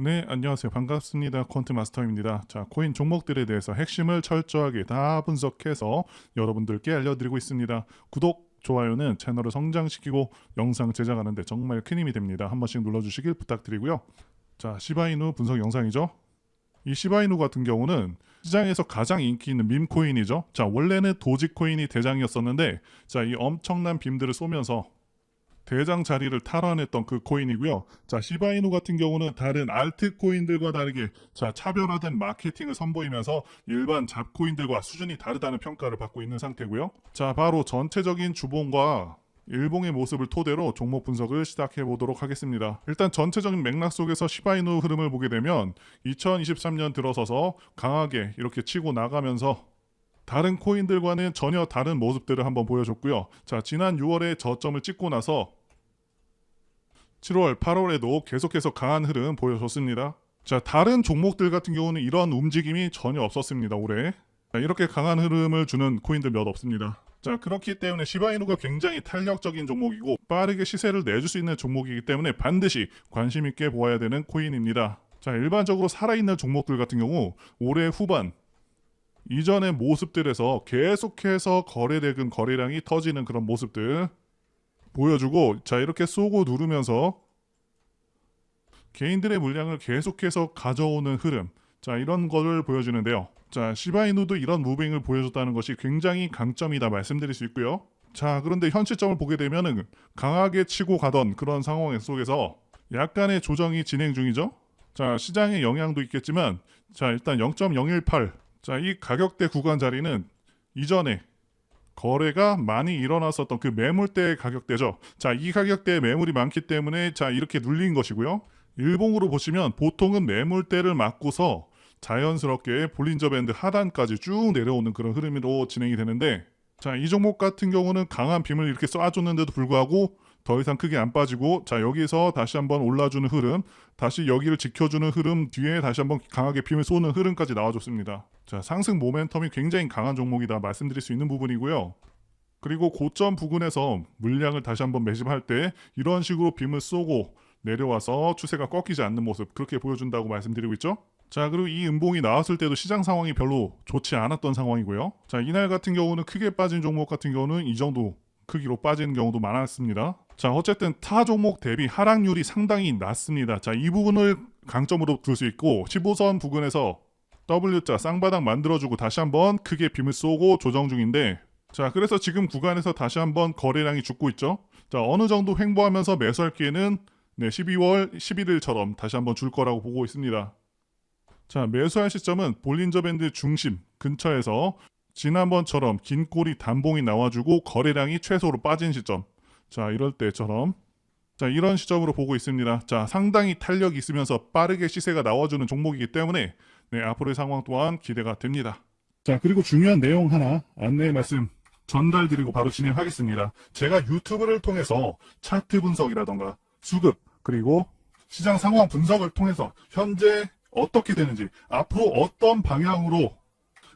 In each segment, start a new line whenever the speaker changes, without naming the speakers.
네, 안녕하세요. 반갑습니다. 콘트 마스터입니다. 자, 코인 종목들에 대해서 핵심을 철저하게 다 분석해서 여러분들께 알려드리고 있습니다. 구독, 좋아요는 채널을 성장시키고 영상 제작하는데 정말 큰 힘이 됩니다. 한 번씩 눌러주시길 부탁드리고요. 자, 시바이누 분석 영상이죠. 이 시바이누 같은 경우는 시장에서 가장 인기 있는 밈 코인이죠. 자, 원래는 도지 코인이 대장이었었는데, 자, 이 엄청난 빔들을 쏘면서 대장 자리를 탈환했던 그 코인이고요. 자, 시바이누 같은 경우는 다른 알트 코인들과 다르게 자, 차별화된 마케팅을 선보이면서 일반 잡코인들과 수준이 다르다는 평가를 받고 있는 상태고요. 자, 바로 전체적인 주봉과 일봉의 모습을 토대로 종목 분석을 시작해 보도록 하겠습니다. 일단 전체적인 맥락 속에서 시바이누 흐름을 보게 되면 2023년 들어서서 강하게 이렇게 치고 나가면서 다른 코인들과는 전혀 다른 모습들을 한번 보여줬고요. 자, 지난 6월에 저점을 찍고 나서 7월, 8월에도 계속해서 강한 흐름 보여줬습니다. 자, 다른 종목들 같은 경우는 이런 움직임이 전혀 없었습니다, 올해. 자, 이렇게 강한 흐름을 주는 코인들 몇 없습니다. 자, 그렇기 때문에 시바이누가 굉장히 탄력적인 종목이고 빠르게 시세를 내줄 수 있는 종목이기 때문에 반드시 관심 있게 보아야 되는 코인입니다. 자, 일반적으로 살아있는 종목들 같은 경우 올해 후반 이전의 모습들에서 계속해서 거래대금 거래량이 터지는 그런 모습들 보여주고 자 이렇게 쏘고 누르면서 개인들의 물량을 계속해서 가져오는 흐름. 자 이런 거를 보여주는데요. 자 시바이누도 이런 무빙을 보여줬다는 것이 굉장히 강점이다 말씀드릴 수 있고요. 자 그런데 현 시점을 보게 되면은 강하게 치고 가던 그런 상황 속에서 약간의 조정이 진행 중이죠. 자 시장의 영향도 있겠지만 자 일단 0.018 자 이 가격대 구간 자리는 이전에 거래가 많이 일어났었던 그 매물대의 가격대죠. 자, 이 가격대에 매물이 많기 때문에 자, 이렇게 눌린 것이고요. 일봉으로 보시면 보통은 매물대를 맞고서 자연스럽게 볼린저 밴드 하단까지 쭉 내려오는 그런 흐름으로 진행이 되는데 자, 이 종목 같은 경우는 강한 빔을 이렇게 쏴줬는데도 불구하고 더 이상 크게 안 빠지고 자 여기서 다시 한번 올라주는 흐름 다시 여기를 지켜주는 흐름 뒤에 다시 한번 강하게 빔을 쏘는 흐름까지 나와줬습니다. 자 상승 모멘텀이 굉장히 강한 종목이다 말씀드릴 수 있는 부분이고요. 그리고 고점 부근에서 물량을 다시 한번 매집할 때 이런 식으로 빔을 쏘고 내려와서 추세가 꺾이지 않는 모습 그렇게 보여준다고 말씀드리고 있죠? 자 그리고 이 음봉이 나왔을 때도 시장 상황이 별로 좋지 않았던 상황이고요. 자 이날 같은 경우는 크게 빠진 종목 같은 경우는 이 정도 크기로 빠지는 경우도 많았습니다. 자, 어쨌든 타 종목 대비 하락률이 상당히 낮습니다. 자, 이 부분을 강점으로 들 수 있고 15선 부근에서 W자 쌍바닥 만들어주고 다시 한번 크게 빔을 쏘고 조정 중인데 자, 그래서 지금 구간에서 다시 한번 거래량이 죽고 있죠. 자, 어느 정도 횡보하면서 매수할 기회는 네, 12월 11일처럼 다시 한번 줄 거라고 보고 있습니다. 자, 매수할 시점은 볼린저 밴드 중심 근처에서 지난번처럼 긴 꼬리 단봉이 나와주고 거래량이 최소로 빠진 시점. 자, 이럴 때처럼. 자, 이런 시점으로 보고 있습니다. 자, 상당히 탄력이 있으면서 빠르게 시세가 나와주는 종목이기 때문에 네, 앞으로의 상황 또한 기대가 됩니다. 자, 그리고 중요한 내용 하나 안내 말씀 전달드리고 바로 진행하겠습니다. 제가 유튜브를 통해서 차트 분석이라던가 수급 그리고 시장 상황 분석을 통해서 현재 어떻게 되는지 앞으로 어떤 방향으로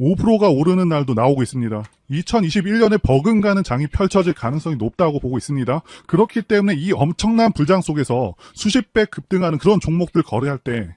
5%가 오르는 날도 나오고 있습니다. 2021년에 버금가는 장이 펼쳐질 가능성이 높다고 보고 있습니다. 그렇기 때문에 이 엄청난 불장 속에서 수십 배 급등하는 그런 종목들 거래할 때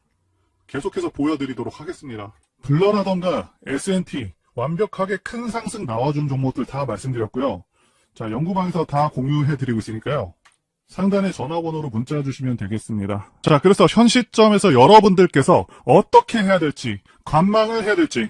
계속해서 보여드리도록 하겠습니다. 블러라던가 S&T 완벽하게 큰 상승 나와준 종목들 다 말씀드렸고요. 자, 연구방에서 다 공유해드리고 있으니까요. 상단에 전화번호로 문자 주시면 되겠습니다. 자, 그래서 현 시점에서 여러분들께서 어떻게 해야 될지, 관망을 해야 될지,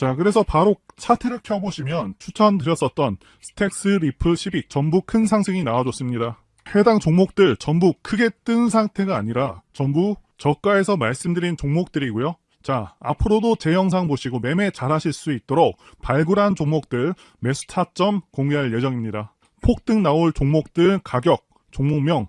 자, 그래서 바로 차트를 켜보시면 추천드렸었던 스택스, 리플, 시빅 전부 큰 상승이 나와줬습니다. 해당 종목들 전부 크게 뜬 상태가 아니라 전부 저가에서 말씀드린 종목들이고요. 자, 앞으로도 제 영상 보시고 매매 잘 하실 수 있도록 발굴한 종목들 매수 타점 공개할 예정입니다. 폭등 나올 종목들 가격, 종목명